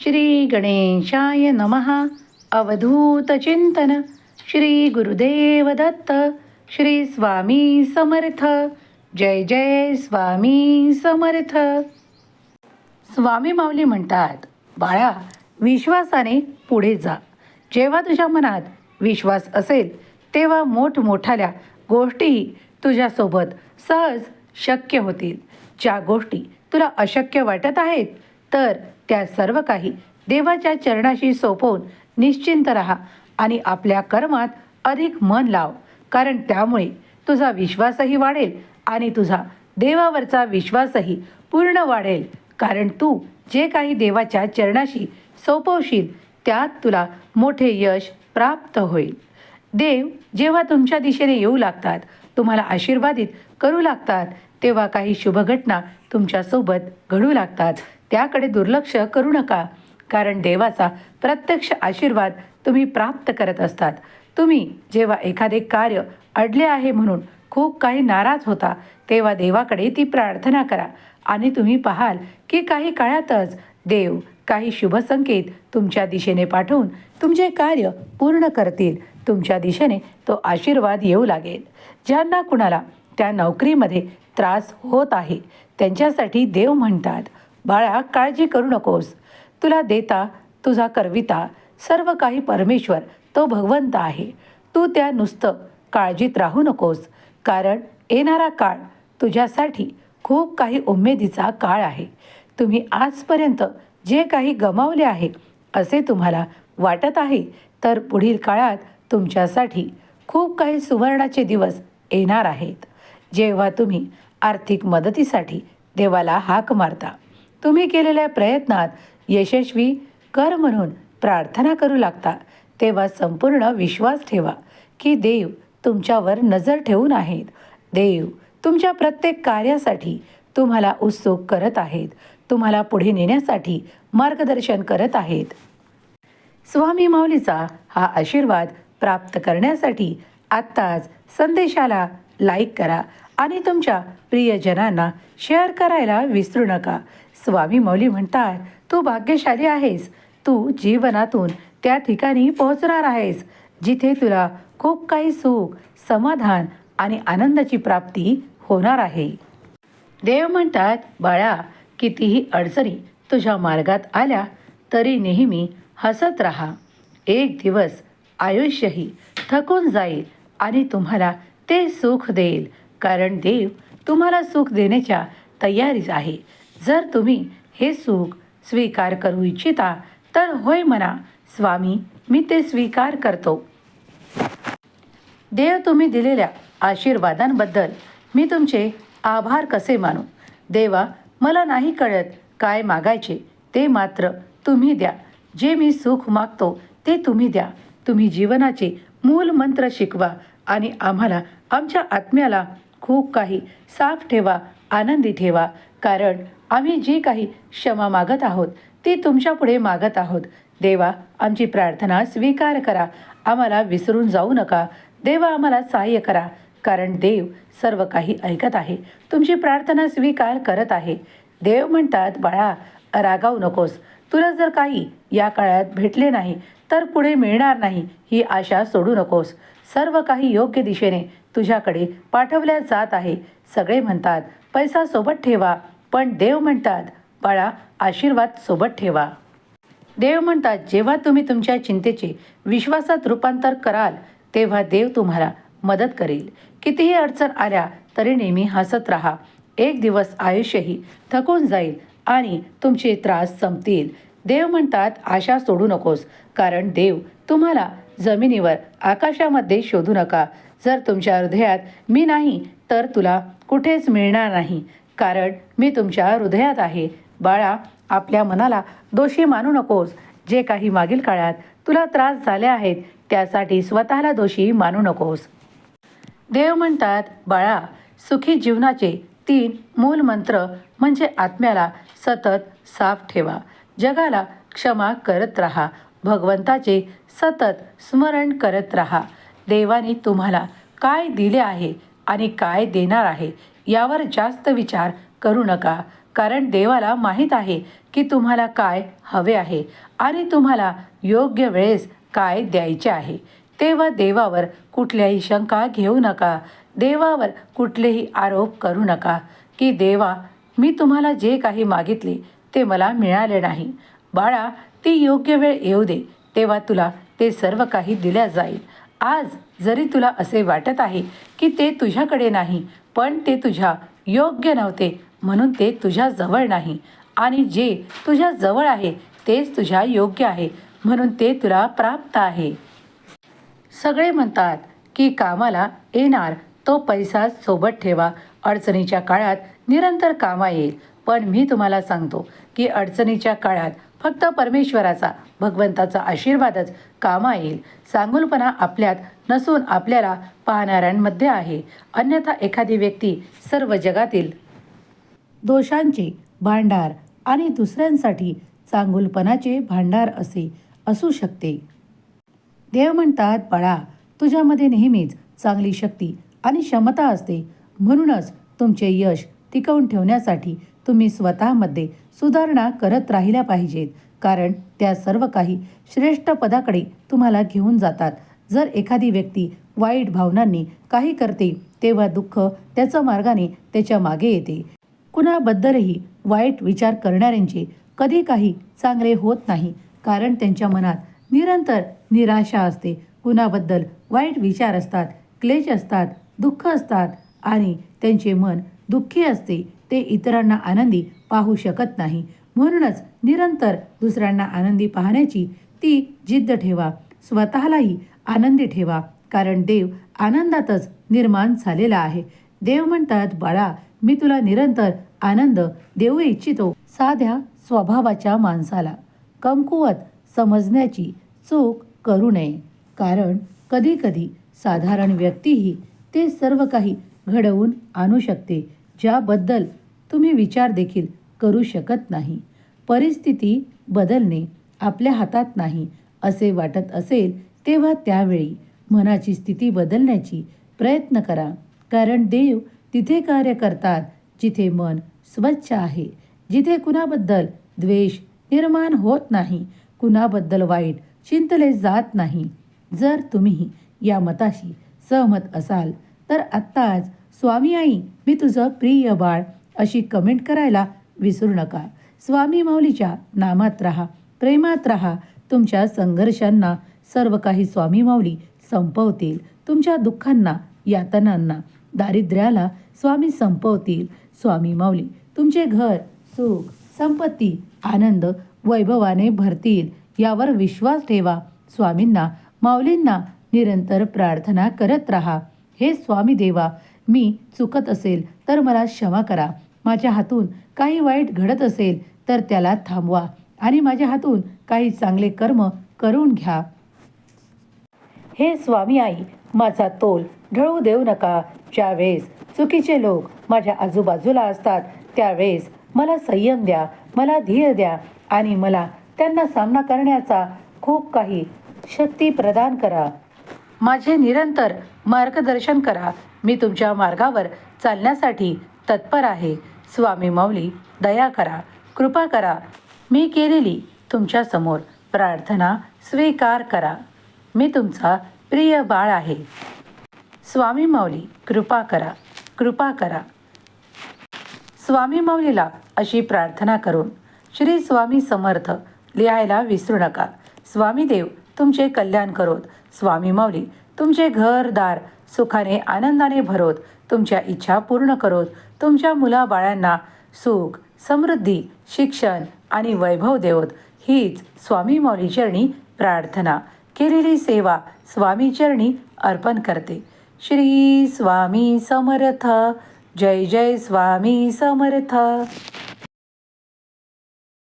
श्री गणेशाय नमः. अवधूत चिंतन. श्री गुरुदेव दत्त. श्री स्वामी समर्थ. जय जय स्वामी समर्थ. स्वामी माऊली म्हणतात बाळा विश्वासाने पुढे जा. जेव्हा तुझ्या मनात विश्वास असेल तेव्हा मोठमोठाल्या गोष्टीही तुझ्यासोबत सहज शक्य होतील. ज्या गोष्टी तुला अशक्य वाटत आहेत तर त्या सर्व काही देवाच्या चरणाशी सोपवून निश्चिंत राहा आणि आपल्या कर्मात अधिक मन लाव कारण त्यामुळे तुझा विश्वासही वाढेल आणि तुझा देवावरचा विश्वासही पूर्ण वाढेल. कारण तू जे काही देवाच्या चरणाशी सोपवशील त्यात तुला मोठे यश प्राप्त होईल. देव जेव्हा तुमच्या दिशेने येऊ लागतात तुम्हाला आशीर्वादित करू लागतात तेव्हा काही शुभघटना तुमच्यासोबत घडू लागतात. त्याकडे दुर्लक्ष करू नका. कारण देवाचा प्रत्यक्ष आशीर्वाद तुम्ही प्राप्त करत असतात. तुम्ही जेव्हा एखादे कार्य अडले आहे म्हणून खूप काही नाराज होता तेव्हा देवाकडे ती प्रार्थना करा. आणि तुम्ही पाहाल की काही काळातच देव काही शुभ संकेत तुमच्या दिशेने पाठवून तुमचे कार्य पूर्ण करतील. तुमच्या दिशेने तो आशीर्वाद येऊ लागेल. ज्यांना कुणाला त्या नोकरीमध्ये त्रास होत आहे त्यांच्यासाठी देव म्हणतात बाळा काळजी करू नकोस. तुला देता तुझा करविता सर्व काही परमेश्वर तो भगवंत आहे. तू त्या नुसतं काळजीत राहू नकोस कारण येणारा काळ तुझ्यासाठी खूप काही उमेदीचा काळ आहे. तुम्ही आजपर्यंत जे काही गमावले आहे असे तुम्हाला वाटत आहे तर पुढील काळात तुमच्यासाठी खूप काही सुवर्णाचे दिवस येणार आहेत. जेव्हा तुम्ही आर्थिक मदतीसाठी देवाला हाक मारता. तुम्ही केलेल्या प्रयत्नात यशस्वी कर म्हणून प्रार्थना करू लागता. तेव्हा संपूर्ण विश्वास ठेवा की देव तुमच्यावर नजर ठेवून आहेत. देव तुमच्या प्रत्येक कार्यासाठी तुम्हाला उत्सुक करत आहेत. तुम्हाला पुढे नेण्यासाठी मार्गदर्शन करत आहेत. स्वामी माऊलीचा हा आशीर्वाद प्राप्त करण्यासाठी आत्ताच संदेशाला लाईक करा. आणि तुमच्या प्रियजनांना शेअर करायला विसरू नका. स्वामी मौली म्हणतात तू भाग्यशाली आहेस. तू जीवनातून त्या ठिकाणी पोहोचणार आहेस जिथे तुला खूप काही सुख समाधान आणि आनंदाची प्राप्ती होणार आहे. देव म्हणतात बाळा कितीही अडचणी तुझ्या मार्गात आल्या तरी नेहमी हसत राहा. एक दिवस आयुष्यही थकून जाईल आणि तुम्हाला ते सुख देईल. कारण देव तुम्हाला सुख देण्याच्या तयारीत आहे. जर तुम्ही हे सुख स्वीकार करू इच्छिता तर होय म्हणा स्वामी मी ते स्वीकार करतो. देव तुम्ही दिलेल्या आशीर्वादांबद्दल मी तुमचे आभार कसे मानू? देवा मला नाही कळत काय मागायचे ते मात्र तुम्ही द्या. जे मी सुख मागतो ते तुम्ही द्या. तुम्ही जीवनाचे मूल मंत्र शिकवा आणि आम्हाला आमच्या आत्म्याला खूप काही साफ ठेवा आनंदी ठेवा. कारण आम्ही जी काही क्षमा मागत आहोत ती तुमच्यापुढे मागत आहोत. देवा आमची प्रार्थना स्वीकार करा. आम्हाला विसरून जाऊ नका. देवा आम्हाला सहाय्य करा. कारण देव सर्व काही ऐकत आहे. तुमची प्रार्थना स्वीकार करत आहे. देव म्हणतात बाळा रागावू नकोस. तुला जर काही या काळात भेटले नाही तर पुढे मिळणार नाही ही आशा सोडू नकोस. सर्व काही योग्य दिशेने तुझ्याकडे पाठवल्या जात आहे. सगळे म्हणतात पैसा सोबत ठेवा. पण देव म्हणतात बाळा आशीर्वाद सोबत ठेवा. देव म्हणतात जेव्हा तुम्ही तुमच्या चिंतेचे विश्वासात रूपांतर कराल तेव्हा देव तुम्हाला मदत करेल. कितीही अडचण आल्या तरी नेहमी हसत राहा. एक दिवस आयुष्यही थकून जाईल आणि तुमचे त्रास संपतील. देव म्हणतात आशा सोडू नकोस कारण देव तुम्हाला जमिनीवर आकाशामध्ये शोधू नका. जर तुमच्या हृदयात मी नाही तर तुला कुठेच मिळणार नाही. कारण मी तुमच्या हृदयात आहे. बाळा आपल्या मनाला दोषी मानू नकोस. जे काही मागील काळात तुला त्रास झाले आहेत त्यासाठी स्वतःला दोषी मानू नकोस. देव म्हणतात बाळा सुखी जीवनाचे तीन मूल मंत्र म्हणजे आत्म्याला सतत साफ ठेवा. जगाला क्षमा करत राहा. भगवंताचे सतत स्मरण करत राहा. देवाने तुम्हाला काय दिले आहे आणि काय देणार आहे यावर जास्त विचार करू नका. कारण देवाला माहीत आहे की तुम्हाला काय हवे आहे आणि तुम्हाला योग्य वेळेस काय द्यायचे आहे. तेव्हा देवावर कुठल्याही शंका घेऊ नका. देवावर कुठलेही आरोप करू नका की देवा मी तुम्हाला जे काही मागितले ते मला मिळाले नाही. बाळा ती योग्य वेळ येऊ दे. तेव्हा तुला ते सर्व काही दिल्या जाईल. आज जरी तुला असे वाटत आहे की ते तुझ्याकडे नाही पण ते तुझ्या योग्य नव्हते म्हणून ते तुझ्या जवळ नाही. आणि जे तुझ्या जवळ आहे तेच तुझ्या योग्य आहे म्हणून ते तुला प्राप्त आहे. सगळे म्हणतात की कामाला येणार तो पैसा सोबत ठेवा. अडचणीच्या काळात निरंतर कामा येईल. पण मी तुम्हाला सांगतो की अडचणीच्या काळात फक्त परमेश्वराचा भगवंताचा आशीर्वादच कामा येईल. सांगुलपणा आपल्यात नसून आपल्याला पाहणाऱ्यांमध्ये आहे. अन्यथा एखादी व्यक्ती सर्व जगातील दोषांचे भांडार आणि दुसऱ्यांसाठी चांगुलपणाचे भांडार असे असू शकते. देव म्हणतात बाळा तुझ्यामध्ये नेहमीच चांगली शक्ती आणि क्षमता असते. म्हणूनच तुमचे यश टिकवून ठेवण्यासाठी तुम्ही स्वतःमध्ये सुधारणा करत राहिल्या पाहिजेत. कारण त्या सर्व काही श्रेष्ठ पदाकडे तुम्हाला घेऊन जातात. जर एखादी व्यक्ती वाईट भावनांनी काही करते तेव्हा दुःख त्याच्या मार्गाने त्याच्यामागे येते. कुणाबद्दलही वाईट विचार करणाऱ्यांचे कधी काही चांगले होत नाही. कारण त्यांच्या मनात निरंतर निराशा असते. कुणाबद्दल वाईट विचार असतात क्लेश असतात दुःख असतात आणि त्यांचे मन दुःखी असते. ते इतरांना आनंदी पाहू शकत नाही. म्हणूनच निरंतर दुसऱ्यांना आनंदी पाहण्याची ती जिद्द ठेवा. स्वतःलाही आनंदी ठेवा. कारण देव आनंदातच निर्माण झालेला आहे. देव म्हणतात बाळा मी तुला निरंतर आनंद देऊ इच्छितो. साध्या स्वभावाच्या माणसाला कमकुवत समजण्याची चूक करू नये. कारण कधीकधी साधारण व्यक्तीही ते सर्व काही घडवून आणू शकते ज्याबद्दल तुम्ही विचार देखील करू शकत नाही. परिस्थिती बदलणे आपल्या हातात नाही असे वाटत असेल तेव्हा त्यावेळी मनाची स्थिती बदलण्याची प्रयत्न करा. कारण देव तिथे कार्य करतात जिथे मन स्वच्छ आहे. जिथे कुणाबद्दल द्वेष निर्माण होत नाही कुणाबद्दल वाईट चिंतले जात नाही. जर तुम्ही या मताशी सहमत असाल तर आत्ताच स्वामी आई मी तुझं प्रिय बाळ अशी कमेंट करायला विसरू नका. स्वामी माऊलीच्या नामात राहा प्रेमात राहा. तुमच्या संघर्षांना सर्व काही स्वामी माऊली संपवतील. तुमच्या दुःखांना यातनांना दारिद्र्याला स्वामी संपवतील. स्वामी माऊली तुमचे घर सुख संपत्ती आनंद वैभवाने भरतील. यावर विश्वास ठेवा. स्वामींना माऊलींना निरंतर प्रार्थना करत राहा. हे स्वामी देवा मी चुकत असेल तर मला क्षमा करा. माझ्या हातून काही वाईट घडत असेल तर त्याला थांबवा आणि माझ्या हातून काही चांगले कर्म करून घ्या. हे स्वामी आई माझा तोल ढळू देऊ नका. ज्यावेळेस चुकीचे लोक माझ्या आजूबाजूला असतात त्यावेळेस मला संयम द्या मला धीर द्या आणि मला त्यांना सामना करण्याचा खूप काही शक्ती प्रदान करा. माझे निरंतर मार्गदर्शन करा. मी तुमच्या मार्गावर चालण्यासाठी तत्पर आहे. स्वामी माऊली दया करा कृपा करा. मी केलेली तुमच्यासमोर प्रार्थना स्वीकार करा. मी तुमचा प्रिय बाळ आहे. स्वामी माऊली कृपा करा कृपा करा. स्वामी माऊलीला अशी प्रार्थना करून श्री स्वामी समर्थ लिहायला विसरू नका. स्वामी देव तुमचे कल्याण करोत. स्वामी माऊली तुमचे घरदार सुखाने आनंदाने भरोत. तुमच्या इच्छा पूर्ण करोत तुमच्या मुलाबाळांना सुख समृद्धी शिक्षण आणि वैभव देवत हीच स्वामी मौलीचरणी प्रार्थना केलेली सेवा स्वामीचरणी अर्पण करते. श्री स्वामी समर्थ. जय जय स्वामी समर्थ.